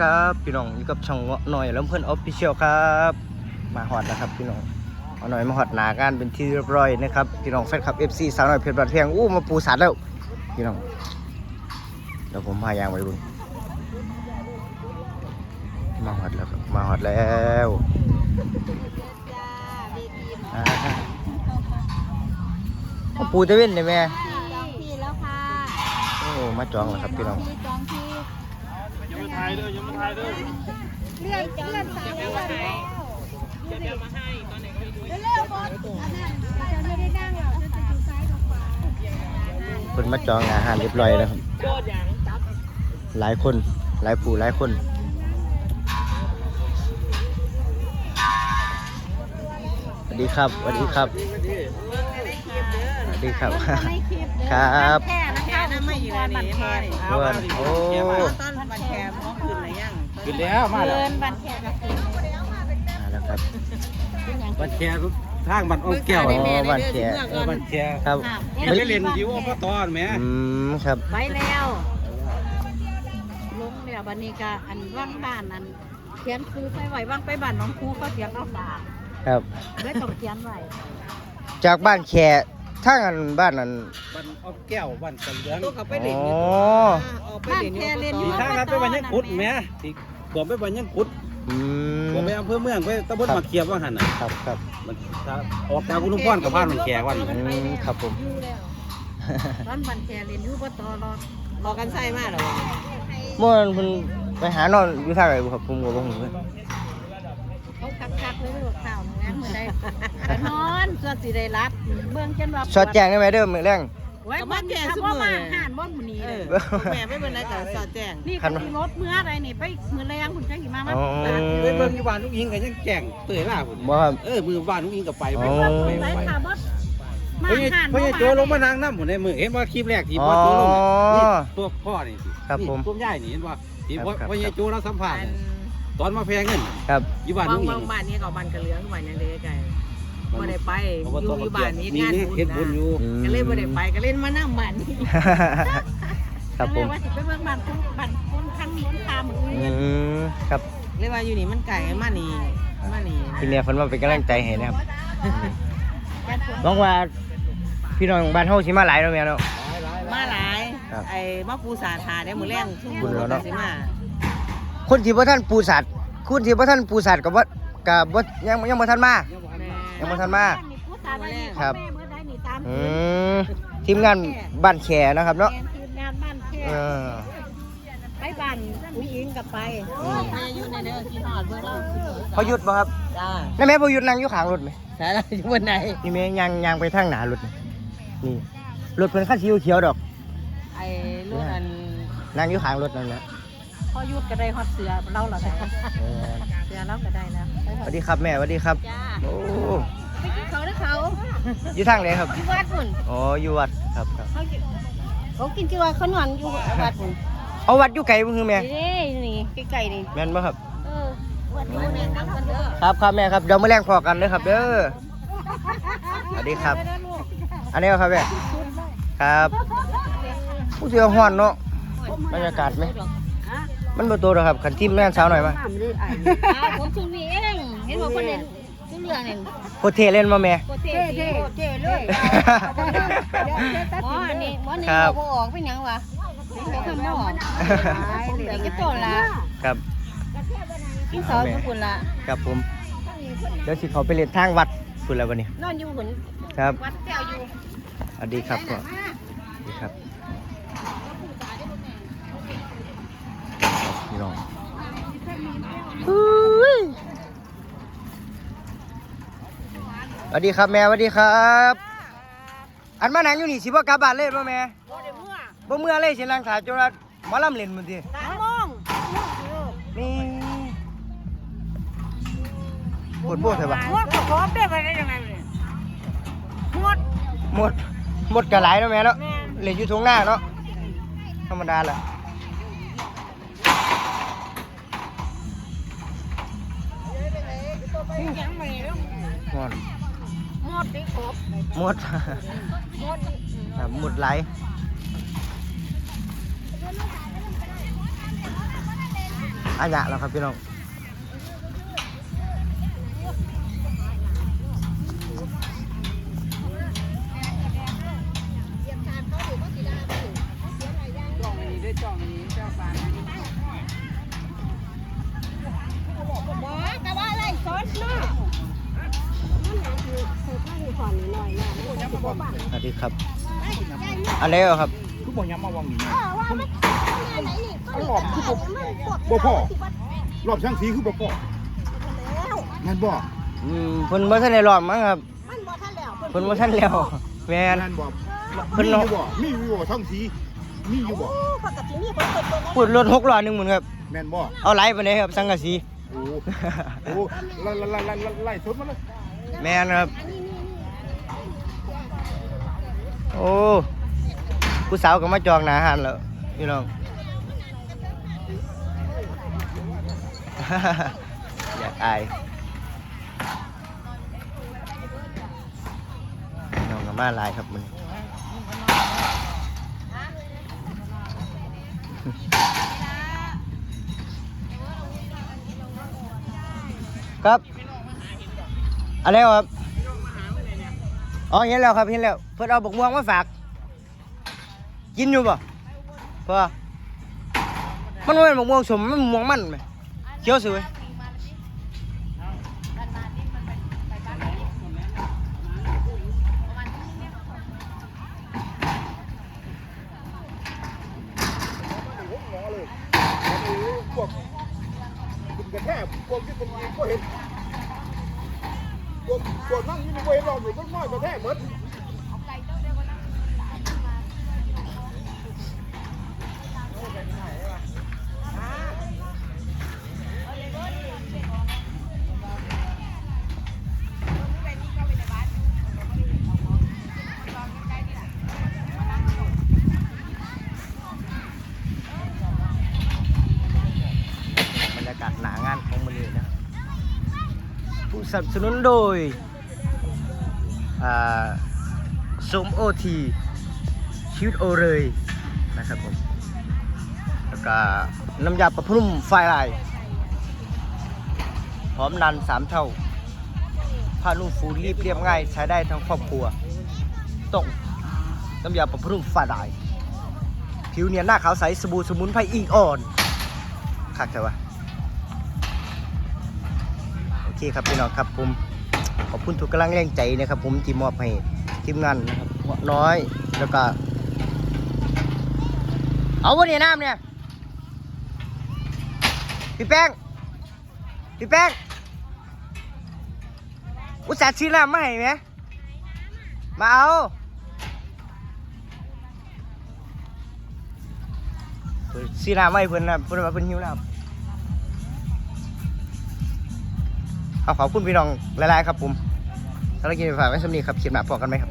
ครับพี่น้องอยู่กับช่องเงาะหน่อยแล้วเพื่อนออฟฟิเชียลครับ มาฮอดนะครับพี่น้องเอาหน่อยมาฮอดหนางานเป็นที่เรียบร้อยนะครับพี่น้องแฟนคลับ FC สาวหน่อยเพชรบัดเพียงอู้มาปูสัตว์แล้วพี่น้องเดี๋ยวผมพายางไปดูมาฮอดแล้วครับมาฮอดแล้วอ่าเอาปูตะเว้นเลยแม่จองที่แล้วค่ะโอ้มาจองแล้วครับพี่น้องจองที่ ยังไม่ทายเด้อยังไม่ทายเด้อเลื่อนเลื่อนสายเลื่อนแล้วเดี๋ยวมาให้ตอนไหนก็ดูเร็วๆบอสอันนั้นจะไม่ได้นั่งหรอกจะอยู่ซ้ายกับขวาเพิ่นมาจองอาหารเรียบร้อยแล้วครับ หลายคน หลายผู้หลายคนสวัสดีครับสวัสดีครับสวัสดีครับไม่คลิปเด้อครับแค่นะคะน้ำไม่อยู่ในนี้มาดิเพื่อนโอ้ ขึ้นแล้วมาแล้วเกินบันแคมกับคืนมาแล้วครับบันแคร์ทางบันอ้อมแก้วอ๋อบ้านแขกเออบันแคร์ครับยังไม่เรียนยิวอบตอนแหม่อืมครับไปแล้วลงแล้วบันนี้ก็อันว่างบ้านอันเขียนซื้อไปไหวว่างไปบ้านน้องครูเขาเสียงเอาสากครับไม่ต้องเขียนไว้จากบ้านแขกทางอันบ้านนั้นบันอ้อมแก้วบันกันเหลืองตัวกับไปอ๋เล่นออยู่บ้านแค่เรียนอมียู่ทางนั้นไปบันยังขุดแหม่ที่ ผมไปบันยังขุดอืมผมไปอำเภอเมืองไปตำบลมาเขียบว่าหันน่ะครับครับมันออกจากกุลุมพรกับบ้านมันแก่วันอืมครับผม อยู่แล้วบ้านบันแค่เรียนอยู่บ่ต่อรอรอกันไส้มากเหรอเมื่อวันเพิ่นไปหานอนอยู่ทางไหนบ่ครับผมก็บ่ฮู้เลยเขาคักๆเลยลูกข้าวงั้นมื้อใดก็นอนส่วนสิได้รับ เบิ่งจนว่าสอดแจ้งได้ไหมเด้อมื้อแรง ไว้บ้านแค่ซุมื้อมาห่านบ่มื้อนี้เอเลอยแม่ไม่เป็นไรแต่สอดแจ้งนี่ก็สิรถมื้ออะไรนี่ไปมื้อแรงคุณจังสิมามาอ๋อไปเบิ่งอยู่บ้านลูกยิงกันยังแจ้งเตยล่าพุ่นบ่ครับเออมือบ้านลูกยิงก็ไปไปอ๋อไปไปไปค่ะบ่มาเฮ้ยห่านเฮ้ยโจลงมานางน้ำหมดในมือเห็นว่าคลิปแรกที่พ่อโจลงน่ะนี่ตัวพ่อนี่สิครับผมนี่ตัวใหญ่นี่เห็นว่าที่พ่อครับพ่อใหญ่โจเราสัมผัสอันตอนมาแพงเงินครับอยู่บ้านบาลูงกยิบางงบ้านนี้ก็บ้านกระเหลืองบ้านยังเด็กไก่ บ่ได้ไปออบตยู่อยู่บ้านนี้นี่งานนี่บุญเฮ็ดบุญอนะยู่อืม ก็เลยบ่ได้ไปก็เล่นมานั่งบ้านนี้ครับผมว่าสิไปเบิ่งบ้านคุณบ้านคนข้างคนตามมื้ออือื่นมครับเลยว่าอยู่นี่มันไก่มานี่มานี่พี่เมียเพิ่นมาเป็นกำลังใจให้นะครับบ้านคนหวังว่าพี่น้องบ้านเฮาสิมาหลายเนาะแม่เนาะ มาหลายครับไอ้มาปูสาทาได้มื้อแรงทุ่มบุญแล้วเนาะสิมาคนที่บ่ทันปูสัตว์คุณที่บ่ทันปูสัตว์ก็บ่ก็บ่ยังยังบ่ทันมาแม่ ยังบ่ทันมานี่ผู้ตายไว้นี่ครับแม่เบิดได้นี่ตามอืมทีมงานบ้านแขนะครับเนาะแม่ทีมงานบ้านแค่เออไปบ้านอุ้งอิงกับไปแม่อยู่ในเด้อที่ฮอดเบิ่งเราพอหยุดบ่ครับจ้านั่นแม่พอหยุดนั่งอยู่ข้างรถไหมสายเราอยู่บนไหนนี่แม่ยางยางไปทางหน้ารถนี่นี่รถเพิ่นคันสีเขียวๆดอกไอ้รถอันนั่งอยู่ข้างรถนั่นแหละ พอหยุดก็ได้ฮอดเสือเราเหรอแต่เออเสือเราก็ได้แล้วสวัสดีครับแม่สวัสดีครับจ้าโอ้ไปกินเขาได้เขาอยู่ทางไหนครับที่วัดพุ่นอ๋ออยู่วัดครับครับเขาอยู่เขากินที่วัดเขานอนอยู่วัดพุ่นเอาวัดอยู่ไกลบ่คือแม่นี่นี่ใกล้ๆนี่แม่นบ่ครับเออวัดอยู่แม่นำกันเด้อครับครับแม่ครับเดี๋ยวมื้อแรงพอกันเด้อครับ เด้อสวัสดีครับได้ลูกอันนี้ครับแม่ครับผู้เสือฮ้อนเนาะบรรยากาศไหมฮะ มันบ่โตดอกครับคันทีมงานสาวหน่อยมาอ้าวผมชุนนี่เองเห็นบอกคนเล่นชื่อเรื่องนี่โคตรเทเล่นมาแม่ โคเท่เท่เท่เลยหมออันนี้หมอนี่ครับบ่ออกเป็นหยังวะเดี๋ยวทำบ่ออกเดี๋ยวก็โตละครับ กินซอสทุกคนละครับผม เดี๋ยวสิเขาไปเล่นทางวัดพุ่นแล้ววันนี้นอนอยู่หุ่นครับวัดแก้วอยู่ สวัสดีครับพ่อสวัสดีครับพี่น้อง สวัสดีครับแม่สวัสดีครับ อันมาหนังอยู่นี่สิบ่กลับบ้านเลยบ่แม่บ่ได้เมื่อบ่เมื่อเลยสินางถ่ายจนว่าหมอลำเล่นมันทีสามโมงนี่ปวดปวดเถอะปะหมดก็ขอเป๊ะไปได้ยังไงเนี่ยหมดหมดหมดกระไหลเนาะแม่เนาะแม่เล่นอยู่ทงหน้าเนาะธรรมดาแหละยังไม่รู้หม ดดิครบหมดหมดครับหมดไหลอายะแล้วครับพี่น้อง ตรให้ก่อนหน่อยๆนะมันจะบ่บังสวัสดีครับไอ้ใจนี่อะไรเหรอครับคือบ่ย้ำมาวางนี่เออว่ามันงานไหนนี่ก็หลอกคือบ่บ่พ่อรอบช่างสีคือบ่พอแล้วงั้นบ่อืมเพิ่นบ่ทันได้รอบมั้งครับมันบ่ทันแล้วเพิ่นบ่ทันแล้วแม่นงั้นบ่เพิ่นมีอเนาะยู่บ่มีอยู่บ่ช่างสีมีอยู่บ่โอ้ปกตินี่คนเปิดตัวพูดรถหกล้อหนึงหมื้นครับแม่นบ่เอาไหลไปเลยครับสังกะสีโอ้โอ้ไล่ไล่ไล่ไล่ไล่สดมาเลยแม่นครับอันนี้นี่นี่ โอ้ผู้สาวก็มาจองหนาหารแล้วพี่น้องอยากอายน้องก็มาลายครับมันครับ อะไรครับ อ๋อเห็นแล้วครับเห็นแล้ว เพิ่นเอาบกม่วงมาฝาก กินอยู่ป่ะพ่อมันบ่แม่นบกม่วงสมมันม่วงมันไหมเขียวสวย พวกกินกระแทกพวกที่เป็นก็เห็น พวกวกนั่งอยู่ในเวรรออยู่ก็น้อยกระแทกหมือน สนับสนุนโดยสมโอทีชีวิตโอเลยนะครับผม แล้วก็น้ำยาปรับนุ่มไฟลายหอมนานสามเท่า ผ้านุ่มฟูรีบเรียบง่าย ใช้ได้ทั้งครอบครัวต้องน้ำยาปรับนุ่มไฟลาย ผิวเนียนหน้าขาวใสสบู่สมุนไพรอิงอ่อนคักใช่ปะ เคครับพี่น้องครับผมขอบคุณทุกกำลังแรงใจนะครับ ผมที่มอบให้ทีมงานนะครับน้อยแล้วก็เอาวันนี้น้ำเนี่ยพี่แป้งพี่แป้งอุตส่าห์ซื้อน้ำมาให้ไหมมาเอาเพิ่นซื้อน้ำมาให้เพิ่นนะเพิ่นว่าเพิ่นหิวน้ำ เอาขอบคุณพี่น้องหลายๆครับผมถ้าเรากินไปฝากไว้สำนีครับเขียนหมาพอกันไหมครับ